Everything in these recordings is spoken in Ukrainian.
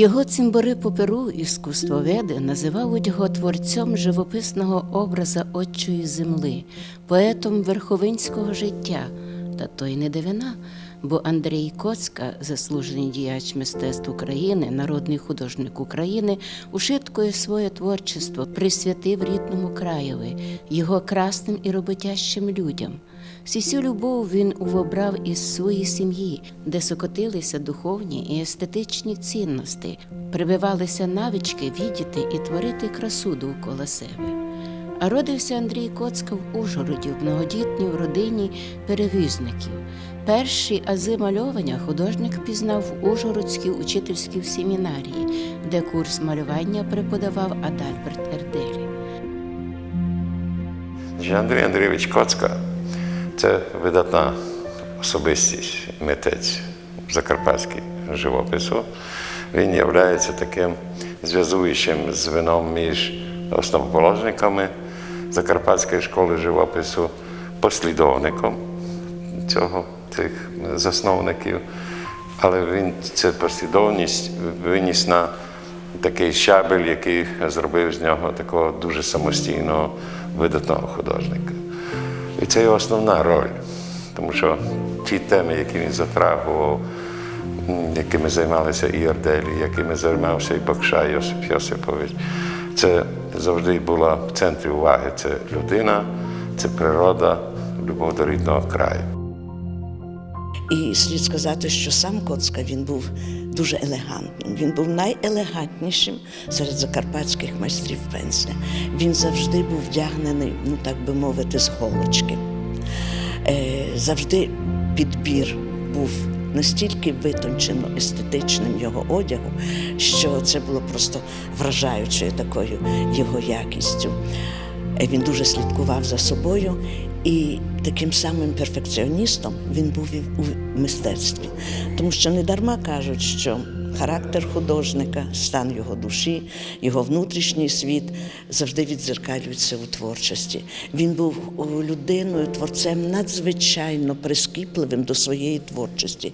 Його цимбори поперу іскусствоведи називають його творцем живописного образа отчої земли, поетом верховинського життя. Та то й не дивина, бо Андрій Коцка, заслужений діяч мистецтв України, народний художник України, ушиткою своє творчество присвятив рідному краєві, його красним і роботящим людям. Всю любов він увобрав із своєї сім'ї, де сокотилися духовні і естетичні цінності, прибивалися навички віддіти і творити красу довкола себе. А родився Андрій Коцка в Ужгороді в многодітній родині перевізників. Перші ази мальовання художник пізнав в Ужгородській учительській семінарії, де курс малювання преподавав Адальберт Ерделі. Андрій Андрійович Коцка це видатна особистість, митець закарпатський живопису. Він є таким зв'язуючим звеном між основоположниками Закарпатської школи живопису, послідовником цього, цих засновників. Але він цю послідовність виніс на такий щабель, який зробив з нього такого дуже самостійного, видатного художника. І це його основна роль, тому що ті теми, які він затрагував, якими займалися і Арделі, якими займався і Бакша Йосип Йосипович, це завжди була в центрі уваги. Це людина, це природа, любов до рідного краю. І слід сказати, що сам Коцка він був дуже елегантним. Він був найелегантнішим серед закарпатських майстрів пенсля. Він завжди був вдягнений, ну так би мовити, з голочки. Е, завжди підбір був настільки витончено естетичним його одягу, що це було просто вражаючою такою його якістю. Е, Він дуже слідкував за собою, і таким самим перфекціоністом він був і у мистецтві. Тому що не дарма кажуть, що характер художника, стан його душі, його внутрішній світ завжди відзеркалюються у творчості. Він був людиною, творцем надзвичайно прискіпливим до своєї творчості.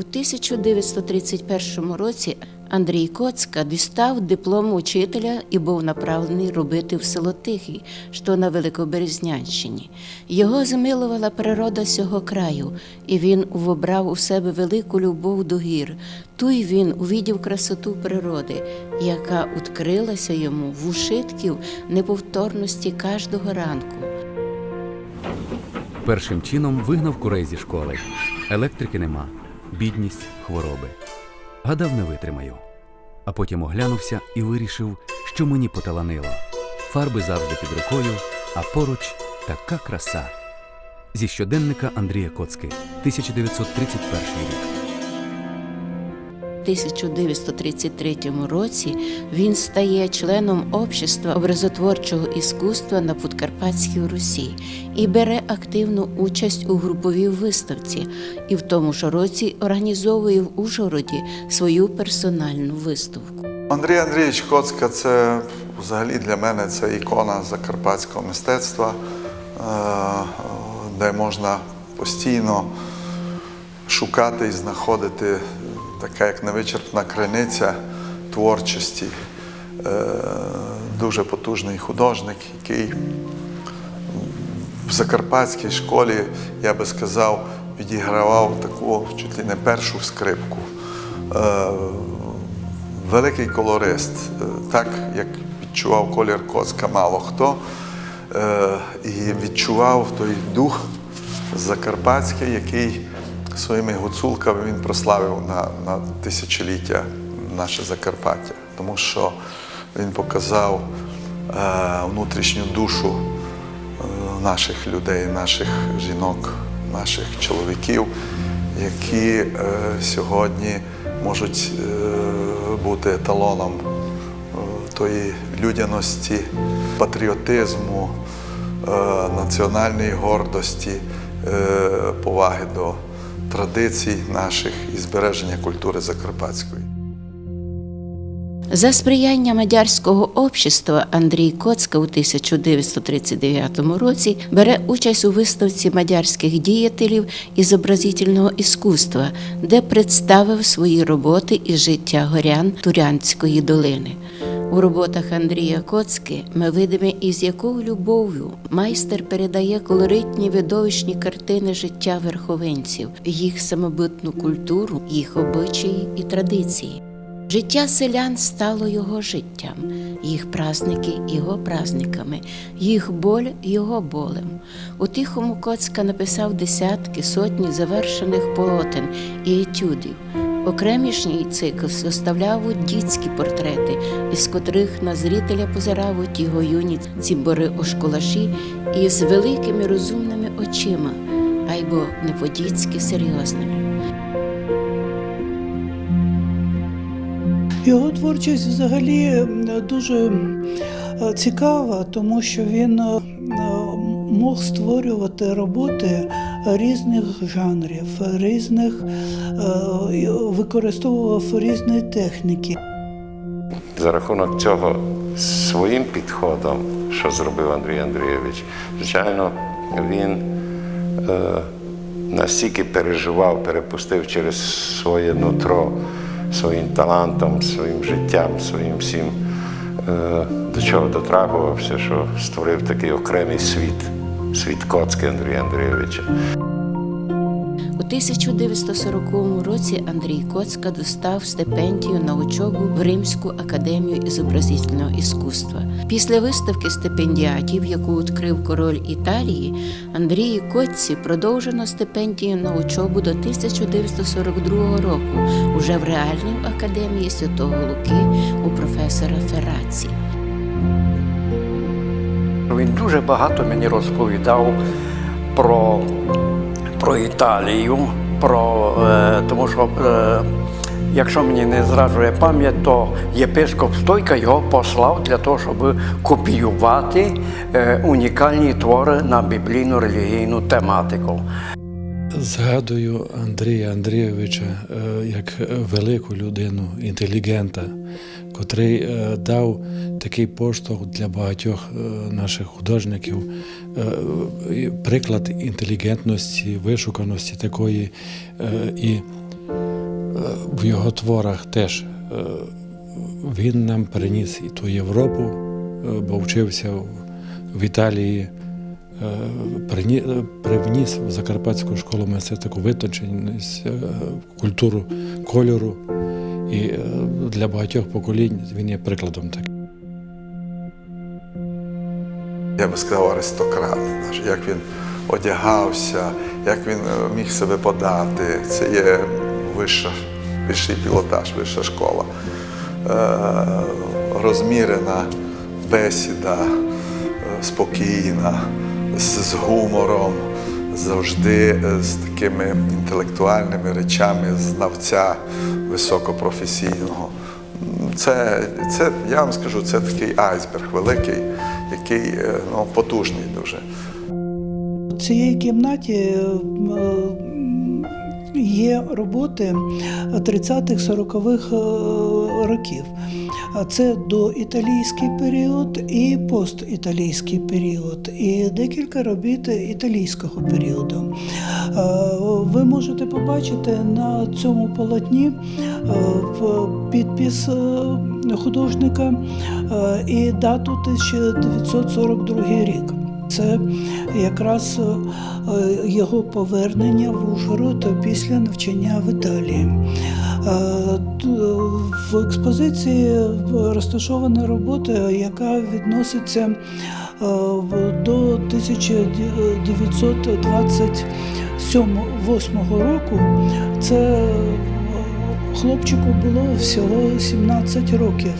У 1931 році Андрій Коцка дістав диплом учителя і був направлений робити в село Тихий, що на Великоберезнянщині. Його замилувала природа сього краю, і він увобрав у себе велику любов до гір. Ту й він увідів красоту природи, яка відкрилася йому в ушитків неповторності кожного ранку. Першим чином вигнав курей зі школи. Електрики нема, бідність, хвороби. Гадав, не витримаю. А потім оглянувся і вирішив, що мені поталанило. Фарби завжди під рукою, а поруч така краса. Зі щоденника Андрія Коцки, 1931 рік. У 1933 році він стає членом общества образотворчого іскусства на Подкарпатській Русі і бере активну участь у груповій виставці, і в тому ж році організовує в Ужгороді свою персональну виставку. Андрій Андрійович Коцка це взагалі для мене це ікона закарпатського мистецтва, е, де можна постійно шукати і знаходити така як невичерпна криниця творчості. Е, Дуже потужний художник, який в закарпатській школі, я би сказав, відігравав таку чуть ли не першу скрипку. Е, великий колорист, е, так як відчував колір Коцка мало хто, і відчував той дух закарпатський, який своїми гуцулками він прославив на, на тисячоліття наше Закарпаття, тому що він показав е, внутрішню душу е, наших людей, наших жінок, наших чоловіків, які е, сьогодні можуть е, бути еталоном е, тої людяності, патріотизму, е, національної гордості, е, поваги до традицій наших і збереження культури закарпатської. За сприяння мадярського общества Андрій Коцка у 1939 році бере участь у виставці мадярських діятелів ізобразительного іскусства, де представив свої роботи із життя горян Турянської долини. У роботах Андрія Коцки ми видимо, із якою любов'ю майстер передає колоритні видовищні картини життя верховинців, їх самобутну культуру, їх обичаї і традиції. Життя селян стало його життям, їх праздники його праздниками, їх боль його болем. У тихому Коцка написав десятки, сотні завершених полотен і етюдів. Окремішній цикл составляв дітські портрети, із котрих на зрителя позиравуть його юні цімбори ошколаші із великими розумними очима, айбо не по-дітськи серйозними. Його творчість взагалі е, дуже е, цікава, тому що він е, мог створювати роботи різних жанрів, різних е, використовував різні техніки. За рахунок цього своїм підходом, що зробив Андрій Андрійович, звичайно, він е, настільки переживав, перепустив через своє нутро, своїм талантом, своїм життям, своїм всім, е, до чого дотрагувався, що створив такий окремий світ, світ Коцки Андрія Андрійовича. У 1940 році Андрій Коцка достав стипендію на учобу в Римську академію ізобразительного іскусства. Після виставки стипендіатів, яку відкрив король Італії, Андрії Коцці продовжено стипендію на учобу до 1942 року уже в реальній академії Святого Луки у професора Ферраці. Він дуже багато мені розповідав про, про Італію, про, е, тому що, е, якщо мені не зраджує пам'ять, то єпископ Стойка його послав для того, щоб копіювати е, унікальні твори на біблійну релігійну тематику. Згадую Андрія Андрійовича е, як велику людину, інтелігента, котрий е, дав такий поштовх для багатьох е, наших художників, е, приклад інтелігентності, вишуканості такої, і в його творах теж він нам приніс і ту Європу, бо вчився в- Італії. Привніс в Закарпатську школу мистецтв таку витонченість, культуру кольору. І е, для багатьох поколінь він є прикладом таким. Я би сказав, аристократ, як він одягався, як він е, міг себе подати. Це є вища, вищий пілотаж, вища школа. Е, розмірена бесіда, спокійна, з, гумором, завжди з такими інтелектуальними речами знавця високопрофесійного. Це, це, я вам скажу, це такий айсберг великий, який е, ну, потужний дуже. У цієї кімнаті е, є роботи 30-х, 40-х е, років. А Це доіталійський період і постіталійський період, і декілька робіт італійського періоду. Е, Ви можете побачити на цьому полотні е, підпис е, художника і дату 1942 рік. Це якраз його повернення в Ужгород після навчання в Італії. Е, В експозиції розташована робота, яка відноситься е, до 1928 року. Це е, хлопчику було всього 17 років.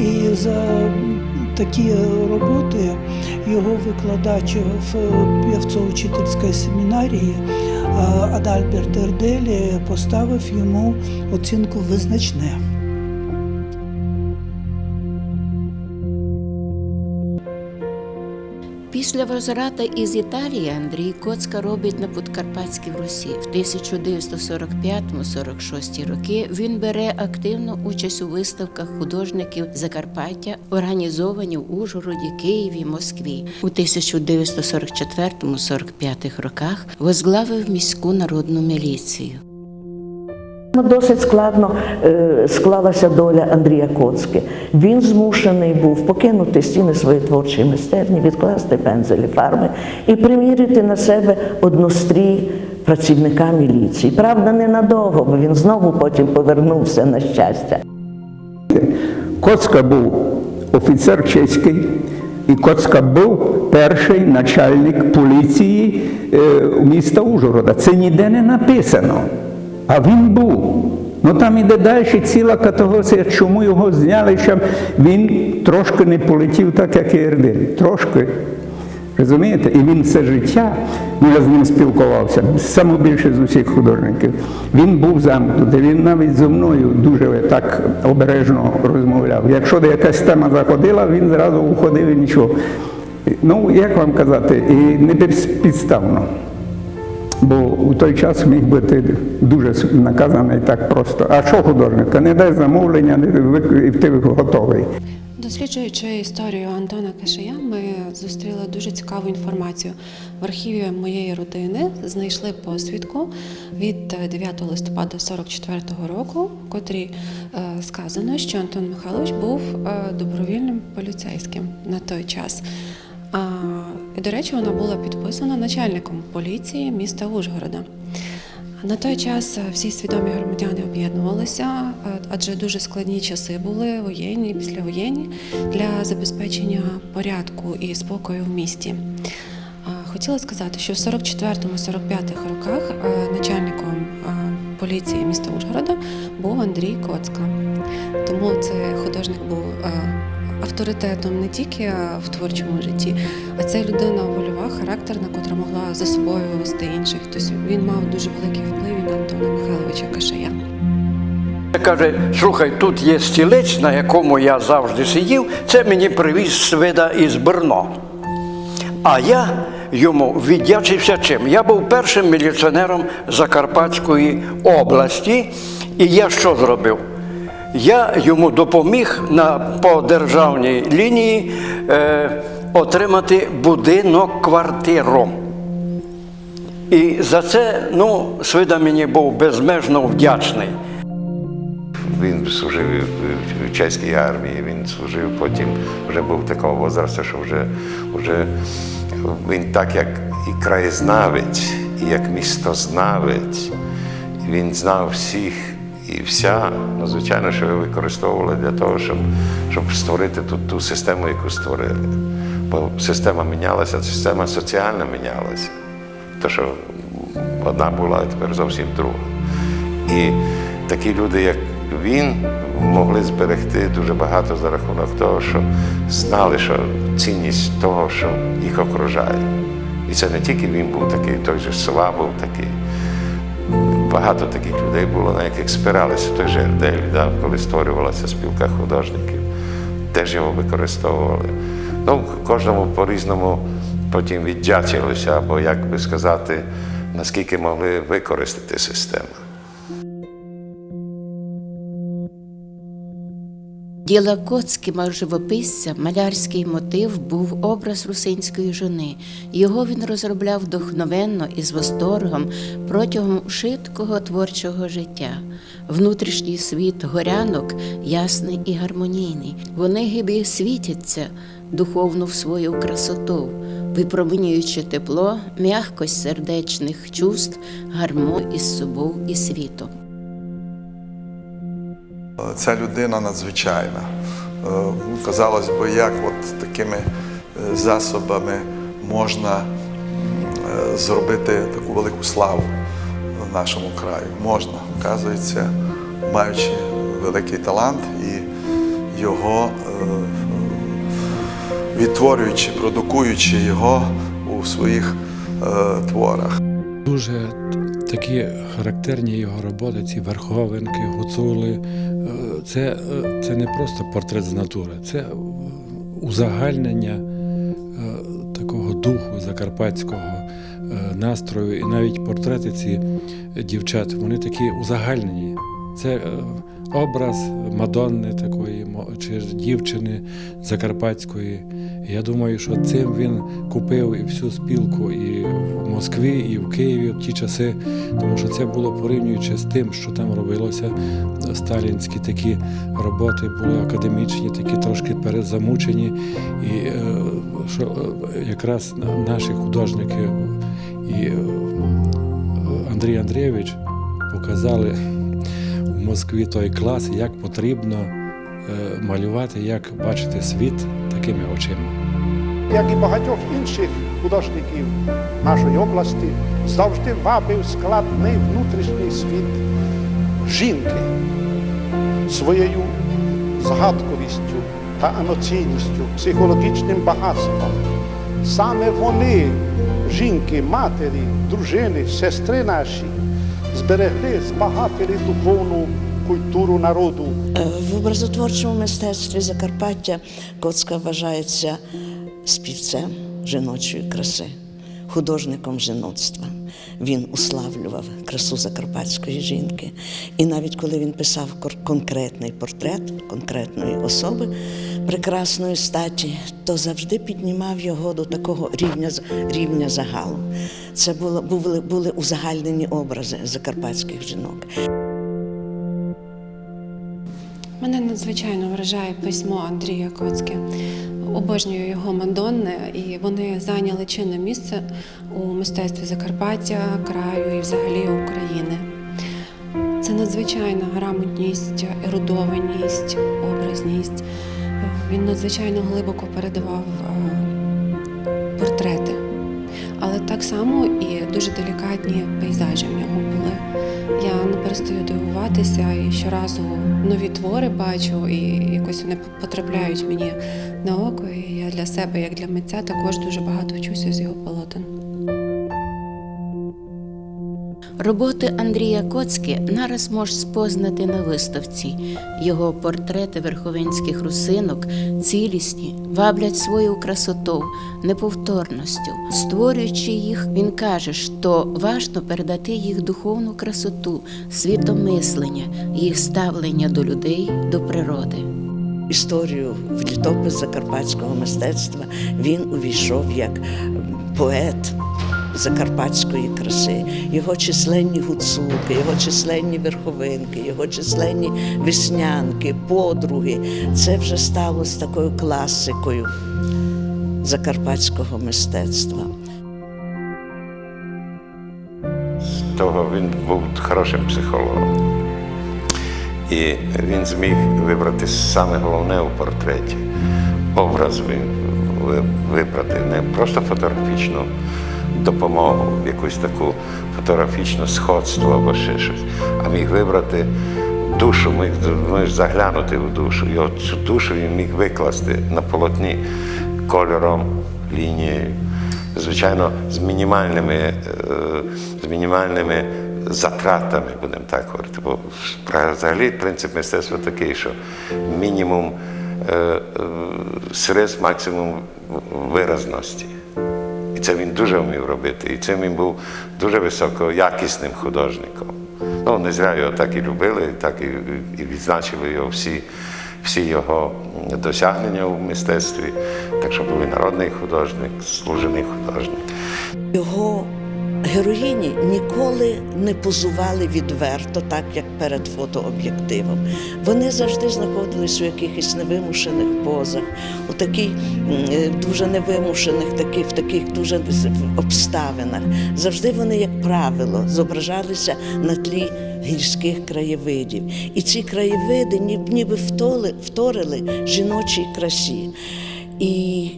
І за такі роботи його викладач в п'явцово-учительській семінарії Адальберт Ерделі поставив йому оцінку визначне. Після возврата із Італії Андрій Коцка робить на Подкарпатській Русі. В 1945-46 роки він бере активну участь у виставках художників Закарпаття, організовані в Ужгороді, Києві, Москві. У 1944-45 роках возглавив міську народну міліцію. Ну, Досить складно е, склалася доля Андрія Коцки. Він змушений був покинути стіни своєї творчої майстерні, відкласти пензелі фарби і примірити на себе однострій працівника міліції. Правда, ненадовго, бо він знову потім повернувся на щастя. Коцка був офіцер чеський, і Коцка був перший начальник поліції е, міста Ужгорода. Це ніде не написано. А він був. Ну там іде далі ціла категорія, чому його зняли, щоб він трошки не полетів так, як і Ердин. Трошки. Розумієте? І він все життя, ну я з ним спілкувався, саме більше з усіх художників. Він був замкнутий, він навіть зі мною дуже так обережно розмовляв. Якщо де якась тема заходила, він зразу уходив і нічого. Ну, як вам казати, і не підставно. Бо у той час міг бути дуже наказаний так просто. А що художника? Не дай замовлення, і ти готовий. Досліджуючи історію Антона Кашия, ми зустріли дуже цікаву інформацію. В архіві моєї родини знайшли посвідку від 9 листопада 44-го року, в котрій е, сказано, що Антон Михайлович був е, добровільним поліцейським на той час. До речі, вона була підписана начальником поліції міста Ужгорода. На той час е, всі свідомі громадяни об'єднувалися, е, адже дуже складні часи були воєнні, післявоєнні для забезпечення порядку і спокою в місті. Хотіла сказати, що в 44-45 роках е, начальником поліції міста Ужгорода був Андрій Коцка. Тому цей художник був авторитетом не тільки в творчому житті, а це людина вольова, характерна, котра могла за собою вести інших. Тобто він мав дуже великий вплив на Антона Михайловича Кашая. Каже, слухай, тут є стілець, на якому я завжди сидів, це мені привіз свида із Брно. А я йому віддячився чим? Я був першим міліціонером Закарпатської області, і я що зробив? Я йому допоміг на, по державній лінії е, отримати будинок квартиру. І за це ну, Свида мені був безмежно вдячний. Він служив в- чеській армії, він служив, потім вже був такого возрасту, що вже, вже він так як і краєзнавець, і як містознавець, він знав всіх і вся. Ну, звичайно, що його використовували для того, щоб, щоб створити ту, ту систему, яку створили. Бо система мінялася, система соціальна мінялася. То, що одна була, а тепер зовсім друга. І такі люди, як він, могли зберегти дуже багато за рахунок того, що знали, що цінність того, що їх окружає. І це не тільки він був такий, той же Сова був такий. Багато таких людей було, на яких спиралися той же Ердель, да, коли створювалася спілка художників, теж його використовували. Ну, кожному по-різному потім віддячилися, або, як би сказати, наскільки могли використати систему. Діла Коцькіма живописця малярський мотив був образ русинської жони. Його він розробляв вдохновенно і з восторгом протягом шиткого творчого життя. Внутрішній світ горянок ясний і гармонійний. Вони гибі світяться духовно в свою красоту, випромінюючи тепло, м'якость сердечних чувств, гармонію із собою і світом. Ця людина надзвичайна. Е, Казалось би, як от такими е, засобами можна е, зробити таку велику славу в нашому краю. Можна, оказується, маючи великий талант і його відтворюючи, продукуючи його у своїх творах. Дуже такі характерні його роботи, ці верховинки, гуцули. е, Це, е, це не просто портрет з натури, це узагальнення е, такого духу закарпатського настрою, і навіть портрети ці дівчат, вони такі узагальнені. Це е, образ Мадонни такої чи дівчини закарпатської. Я думаю, що цим він купив і всю спілку і в Москві, і в Києві в ті часи, тому що це було порівнюючи з тим, що там робилося. Сталінські такі роботи були академічні, такі трошки перезамучені. І е, що е, якраз наші художники і Андрій Андрійович показали Москві той клас, як потрібно е, малювати, як бачити світ такими очима. як і багатьох інших художників нашої області, завжди вабив складний внутрішній світ жінки своєю загадковістю та емоційністю, психологічним багатством. Саме вони, жінки, матері, дружини, сестри наші, зберегли, збагатили духовну культуру народу. Е, В образотворчому мистецтві Закарпаття Коцка вважається співцем жіночої краси, художником жіноцтва. Він уславлював красу закарпатської жінки. І навіть коли він писав конкретний портрет конкретної особи прекрасної статі, то завжди піднімав його до такого рівня, рівня загалу. Це було, були, були узагальнені образи закарпатських жінок. Мене надзвичайно вражає письмо Андрія Коцьке. Обожнюю його Мадонни, і вони зайняли чинне місце у мистецтві Закарпаття, краю і взагалі України. Це надзвичайна грамотність, ерудованість, образність. Він надзвичайно глибоко передавав е, портрети, але так само і дуже делікатні пейзажі в нього були. Я не перестаю дивуватися і щоразу нові твори бачу, і якось вони потрапляють мені на око. І я для себе, як для митця, також дуже багато вчуся з його полотен. Роботи Андрія Коцьки нараз можеш спознати на виставці. Його портрети верховинських русинок цілісні, ваблять свою красоту, неповторністю. Створюючи їх, він каже, що важно передати їх духовну красоту, світомислення, їх ставлення до людей, до природи. історію в літопис закарпатського мистецтва він увійшов як поет закарпатської краси. Його численні гуцулки, його численні верховинки, його численні веснянки, подруги. Це вже стало з такою класикою закарпатського мистецтва. З того він був хорошим психологом. І він зміг вибрати саме головне у портреті. Образ ви- ви- вибрати не просто фотографічну допомогу, якусь таку фотографічну сходство або ще щось, а міг вибрати душу, міг, міг заглянути в душу. І от цю душу він міг викласти на полотні кольором, лінією. Звичайно, з мінімальними, е, з мінімальними затратами, будемо так говорити. Бо взагалі принцип мистецтва такий, що мінімум е, е, средств, максимум виразності. Це він дуже вмів робити. І цим він був дуже високоякісним художником. Ну, не зря його так і любили, так і, і відзначили його всі, всі його досягнення у мистецтві. Так що був і народний художник, служений художник. Його героїні ніколи не позували відверто, так як перед фотооб'єктивом. Вони завжди знаходились у якихось невимушених позах, у таких е, дуже невимушених, таких, в таких дуже обставинах. Завжди вони, як правило, зображалися на тлі гірських краєвидів. І ці краєвиди ні- ніби втоли, вторили жіночій красі. І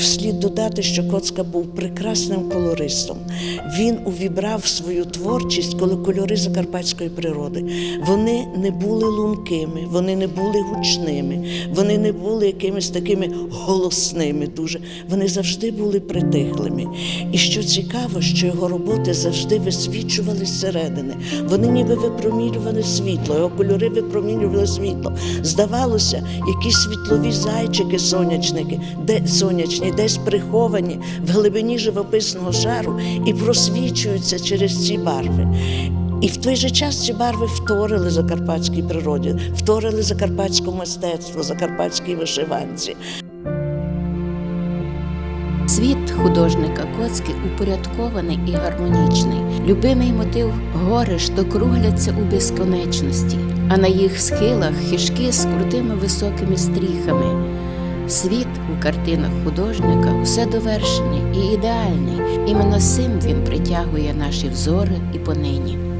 слід додати, що Коцка був прекрасним колористом. Він увібрав свою творчість коли кольори закарпатської природи. Вони не були лункими, вони не були гучними, вони не були якимись такими голосними дуже. Вони завжди були притихлими. І що цікаво, що його роботи завжди висвічували зсередини. Вони ніби випромінювали світло, його кольори випромінювали світло. Здавалося, якісь світлові зайчики, сонячники відтінки, де сонячні, десь приховані в глибині живописного шару і просвічуються через ці барви. І в той же час ці барви вторили закарпатській природі, вторили закарпатському мистецтву, закарпатській вишиванці. Світ художника Коцки упорядкований і гармонічний. Любимий мотив гори, що кругляться у безконечності, а на їх схилах хижки з крутими високими стріхами. Світ у картинах художника усе довершений і ідеальний. Іменно цим він притягує наші взори і понині.